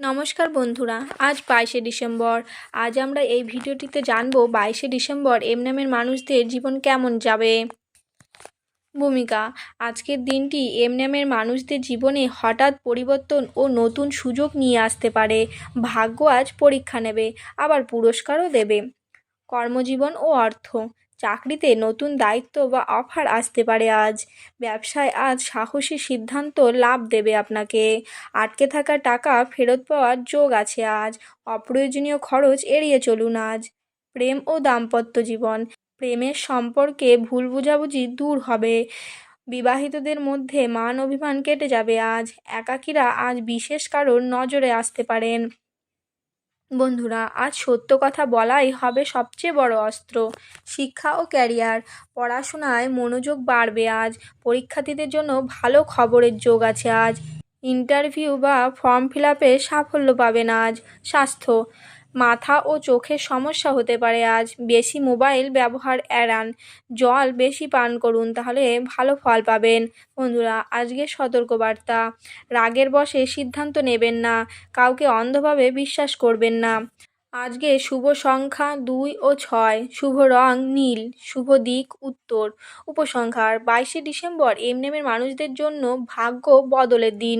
নমস্কার বন্ধুরা, আজ বাইশে ডিসেম্বর। আজ আমরা এই ভিডিওটিতে জানব বাইশে ডিসেম্বর এম নামের মানুষদের জীবন কেমন যাবে। ভূমিকা, আজকের দিনটি এম নামের মানুষদের জীবনে হঠাৎ পরিবর্তন ও নতুন সুযোগ নিয়ে আসতে পারে। ভাগ্য আজ পরীক্ষা নেবে, আবার পুরস্কারও দেবে। কর্মজীবন ও অর্থ চাকরিতে নতুন দায়িত্ব বা অফার আসতে পারে আজ। ব্যবসায় আজ সাহসী সিদ্ধান্ত লাভ দেবে আপনাকে। আটকে থাকা টাকা ফেরত পাওয়ার যোগ আছে আজ। অপ্রয়োজনীয় খরচ এড়িয়ে চলুন আজ। প্রেম ও দাম্পত্য জীবন। প্রেমের সম্পর্কে ভুল বোঝাবুঝি দূর হবে। বিবাহিতদের মধ্যে মান অভিমান কেটে যাবে আজ। একাকীরা আজ বিশেষ কারোর নজরে আসতে পারেন। বন্ধুরা আজ সত্য কথা বলাই হবে সবচেয়ে বড় অস্ত্র। শিক্ষা ও ক্যারিয়ার, পড়াশোনায় মনোযোগ বাড়বে আজ। পরীক্ষার্থীদের জন্য ভালো খবরের যোগ আছে আজ। ইন্টারভিউ বা ফর্ম ফিল আপে সাফল্য পাবেন আজ। স্বাস্থ্য মাথা ও চোখের সমস্যা হতে পারে। আজ বেশি মোবাইল ব্যবহার এড়ান। জল বেশি পান করুন, তাহলে ভালো ফল পাবেন। বন্ধুরা, আজকের সতর্কবার্তা। রাগের বশে সিদ্ধান্ত নেবেন না। কাউকে অন্ধভাবে বিশ্বাস করবেন না। আজকে শুভ সংখ্যা দুই ও ছয়। শুভ রং নীল। শুভ দিক উত্তর। উপসংহার, বাইশে ডিসেম্বর এম নেমের মানুষদের জন্য ভাগ্য বদলের দিন।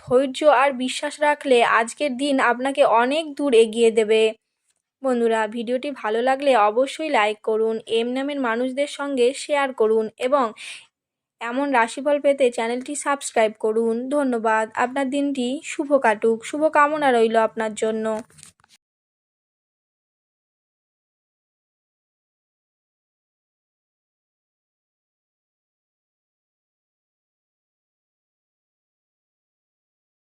ধৈর্য আর বিশ্বাস রাখলে আজকের দিন আপনাকে অনেক দূর এগিয়ে দেবে। বন্ধুরা, ভিডিওটি ভালো লাগলে অবশ্যই লাইক করুন এম নামের মানুষদের সঙ্গে শেয়ার করুন এবং এমন রাশিফল পেতে চ্যানেলটি সাবস্ক্রাইব করুন। ধন্যবাদ, আপনার দিনটি শুভ কাটুক শুভ কামনা রইল আপনার জন্য।